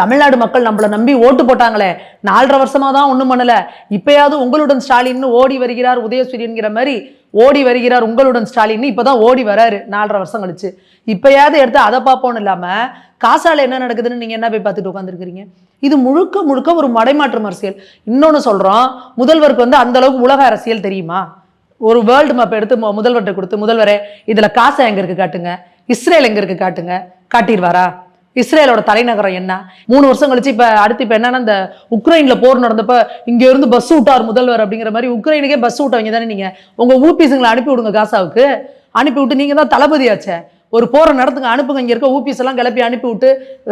தமிழ்நாடு மக்கள் நம்மள நம்பி ஓட்டு போட்டாங்களே. நாலரை வருஷமா தான் ஒன்றும் பண்ணல. இப்பயாவது உங்களுடன் ஸ்டாலின் ஓடி வருகிறார் உதயசூரியன்கிற மாதிரி ஓடி வருகிறார் உங்களுடன் ஸ்டாலின் இப்போதான் ஓடி வராரு. நாலரை வருஷம் கழிச்சு. இப்பயாவது எடுத்து அதை பார்ப்போம்னு இல்லாமல் காசால என்ன நடக்குதுன்னு நீங்க என்ன போய் பார்த்துட்டு உட்காந்துருக்கிறீங்க இது முழுக்க முழுக்க ஒரு மடைமாற்றம் அரசியல். இன்னொன்று சொல்றோம் முதல்வருக்கு வந்து அந்த அளவுக்கு உலக அரசியல் தெரியுமா? ஒரு வேர்ல்டு மேப் எடுத்து முதல்வர்கிட்ட கொடுத்து முதல்வரே இதுல காசை எங்க இருக்கு காட்டுங்க? இஸ்ரேல் எங்க இருக்கு காட்டுங்க? காட்டிடுவாரா? இஸ்ரேலோட தலைநகரம் என்ன? மூணு வருஷம் கழிச்சு இப்ப அடுத்து இப்ப என்னன்னா இந்த உக்ரைன்ல போர் நடந்தப்ப இங்க இருந்து பஸ் விட்டார் முதல்வர் அப்படிங்கிற மாதிரி உக்ரைனுக்கே பஸ் விட்டவங்க தானே நீங்க. உங்க ஊபிஸுங்களை அனுப்பி விடுங்க காசாவுக்கு. அனுப்பி விட்டு நீங்க தான் தளபதியாச்சே. ஒரு போரை நடத்துங்க அனுப்புங்க. இங்கே இருக்க ஊபிஸ் எல்லாம் கிளப்பி அனுப்பி விட்டு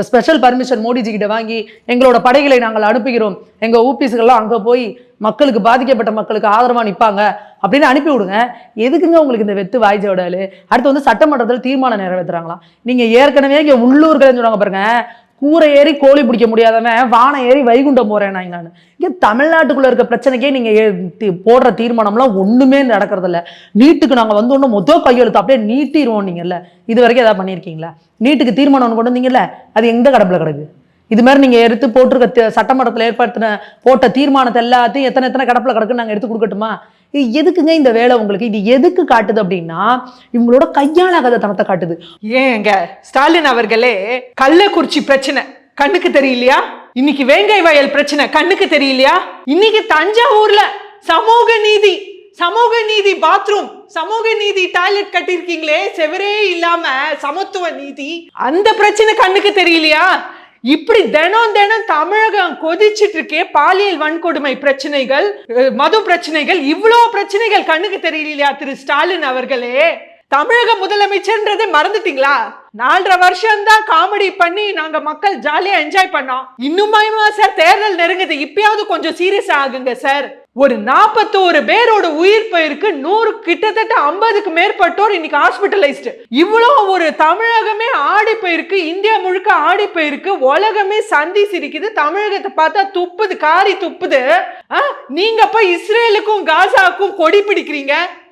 ஸ்பெஷல் பர்மிஷன் மோடிஜி கிட்ட வாங்கி எங்களோட படைகளை நாங்கள் அனுப்புகிறோம். எங்கள் ஊபிஸ்கள்லாம் அங்கே போய் மக்களுக்கு பாதிக்கப்பட்ட மக்களுக்கு ஆதரவாக நிற்பாங்க அப்படின்னு அனுப்பி விடுங்க. எதுக்குங்க உங்களுக்கு இந்த வெத்து வாய்ஜோடலு அடுத்து வந்து சட்டமன்றத்தில் தீர்மானம் நிறைவேற்றுறாங்களாம் நீங்கள் ஏற்கனவே இங்கே உள்ளூர்கள் சொல்லுவாங்க பாருங்க. கூரை ஏறி கோழி பிடிக்க முடியாதவன் வானம் ஏறி வைகுண்டம் போறேன் நான் இங்கே தமிழ்நாட்டுக்குள்ள இருக்க பிரச்சனைக்கே நீங்க ஏ- போடுற தீர்மானம்லாம் ஒண்ணுமே நடக்கிறதில்ல. நீட்டுக்கு நாங்க வந்து ஒண்ணு மொத்தம் கையெழுத்து அப்படியே நீட்டிடுவோம் நீங்கல்ல. இது வரைக்கும் ஏதாவது பண்ணியிருக்கீங்களா? நீட்டுக்கு தீர்மானம் ஒன்று கொண்டு வந்தீங்கல்ல அது எந்த கடப்புல கிடக்கு? இது மாதிரி நீங்க எடுத்து போட்டிருக்க சட்டமன்றத்தில் ஏற்படுத்தின போட்ட தீர்மானத்தை எல்லாத்தையும் எத்தனை எத்தனை கடப்புல கிடக்குன்னு நாங்கள் எடுத்து கொடுக்கட்டுமா? இது எதுக்குங்க இந்த வேலை உங்களுக்கு? இது எதுக்கு காட்டுது அப்படின்னா இவங்களோட கையாளாகாத தனத்தை காட்டுது. ஏங்க ஸ்டாலின் அவர்களே கள்ளக்குறிச்சி பிரச்சனை. கண்ணுக்கு தெரியலையா? இன்னைக்கு வேங்கை வயல் பிரச்சனை. கண்ணுக்கு தெரியலையா? இன்னைக்கு தஞ்சாவூர்ல சமூக நீதி சமூக நீதி பாத்ரூம் சமூக நீதி டாய்லெட் கட்டியிருக்கீங்களே செவரே இல்லாம சமத்துவ நீதி. அந்த பிரச்சனை கண்ணுக்கு தெரியலையா? இப்படி தினம் தினம் தமிழகம் கொதிச்சிட்டு இருக்கே பாலியல் வன்கொடுமை பிரச்சனைகள் மது பிரச்சனைகள் இவ்வளோ பிரச்சனைகள் கண்ணுக்கு தெரியலையா திரு ஸ்டாலின் அவர்களே? தமிழக முதலமைச்சர்ன்றதை மறந்துட்டீங்களா? நாலரை வருஷம் தான் காமெடி பண்ணி நாங்க மக்கள் ஜாலியா என்ஜாய் பண்ணோம். இன்னுமா சார் தேர்தல் நெருங்குது. இப்பயாவது கொஞ்சம் சீரியஸ் ஆகுங்க சார் ஒரு நாற்பத்தோரு பேரோட உயிர் போயிருக்கு. நூறு கிட்டத்தட்ட ஐம்பதுக்கு மேற்பட்டோர் இன்னைக்கு ஹாஸ்பிட்டலைஸ்டு இவ்வளோ ஒரு தமிழகமே ஆடி போயிருக்கு. இந்தியா முழுக்க ஆடி போயிருக்கு. உலகமே சந்தி சிரிக்குது. தமிழகத்தை பார்த்தா துப்புது காரி துப்புது. ஆ? நீங்க போய் இஸ்ரேலுக்கும் காசாவுக்கும் கொடி பிடிக்கிறீங்க.